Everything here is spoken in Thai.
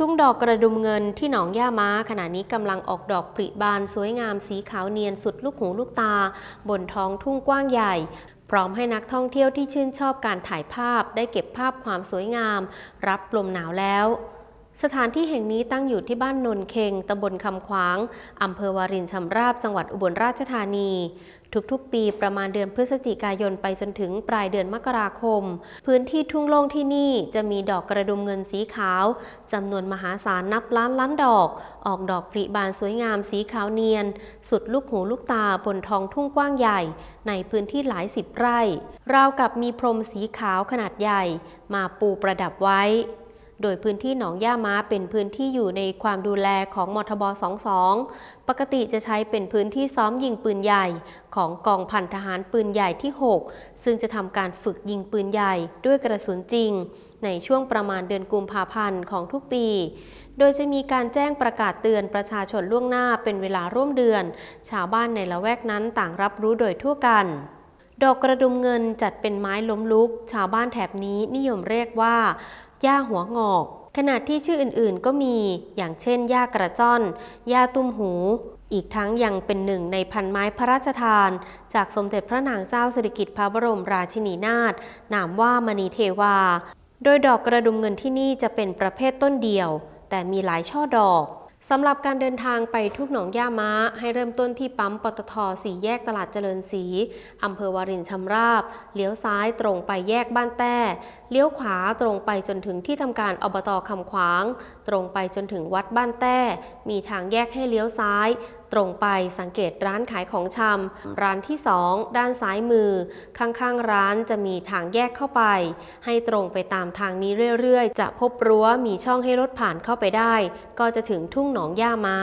ทุ่งดอกกระดุมเงินที่หนองย่าม้า ขณะนี้กำลังออกดอกผลิบานสวยงามสีขาวเนียนสุดลูกหูลูกตา บนท้องทุ่งกว้างใหญ่ พร้อมให้นักท่องเที่ยวที่ชื่นชอบการถ่ายภาพได้เก็บภาพความสวยงาม รับลมหนาวแล้ว สถานที่แห่งนี้ตั้งอยู่ที่บ้านนนเคงตำบลคำขวาง อำเภอวารินชำราบ จังหวัดอุบลราชธานี ทุกๆ ปีประมาณเดือนพฤศจิกายนไปจนถึงปลายเดือนมกราคม พื้นที่ทุ่งโล่งที่นี่จะมีดอกกระดุมเงินสีขาวจำนวนมหาศาลนับล้านล้านดอก ออกดอกผลิบานสวยงามสีขาวเนียน สุดลูกหูลูกตาบนท้องทุ่งกว้างใหญ่ ในพื้นที่หลายสิบไร่ ราวกับมีพรมสีขาวขนาดใหญ่ มาปูประดับไว้ โดยพื้นที่หนองย่าม้าเป็นพื้นที่อยู่ในความดูแลของมทบ 22 ปกติจะใช้เป็นพื้นที่ซ้อมยิงปืนใหญ่ ของกองพันทหารปืนใหญ่ที่ 6 ซึ่งจะทำการฝึกยิงปืนใหญ่ด้วยกระสุนจริง ในช่วงประมาณเดือนกุมภาพันธ์ของทุกปี โดยจะมีการแจ้งประกาศเตือนประชาชนล่วงหน้าเป็นเวลาร่วมเดือน ชาวบ้านในละแวกนั้นต่างรับรู้โดยทั่วกันดอกกระดุมเงินจัดเป็นไม้ล้มลุก ชาวบ้านแถบนี้นิยมเรียกว่า หญ้าหัวงอก ขณะที่ชื่ออื่นๆก็มีอย่างเช่นหญ้ากระจ้อนหญ้าตุ้มหู อีกทั้งยังเป็นหนึ่งในพันไม้พระราชทาน จากสมเด็จพระนางเจ้าสิริกิติ์พระบรมราชินีนาถนามว่ามณีเทวา โดยดอกกระดุมเงินที่นี่จะเป็นประเภทต้นเดียว แต่มีหลายช่อดอก สำหรับการเดินทางไปทุกหนองย่าม้า ให้เริ่มต้นที่ปั๊มปตทสี่แยกตลาดเจริญศรีอำเภอวารินชำราบ เลี้ยวซ้ายตรงไปแยกบ้านแต้ เลี้ยวขวาตรงไปจนถึงที่ทำการอบตคำขวาง ตรงไปจนถึงวัดบ้านแต้ มีทางแยกให้เลี้ยวซ้ายตรงไปสังเกตร้านขายของชำร้านที่ 2 ด้านซ้ายมือ ข้างๆร้านจะมีทางแยกเข้าไป ให้ตรงไปตามทางนี้เรื่อยๆ จะพบรั้วมีช่องให้รถผ่านเข้าไปได้ ก็จะถึงทุ่งหนองย่าม้า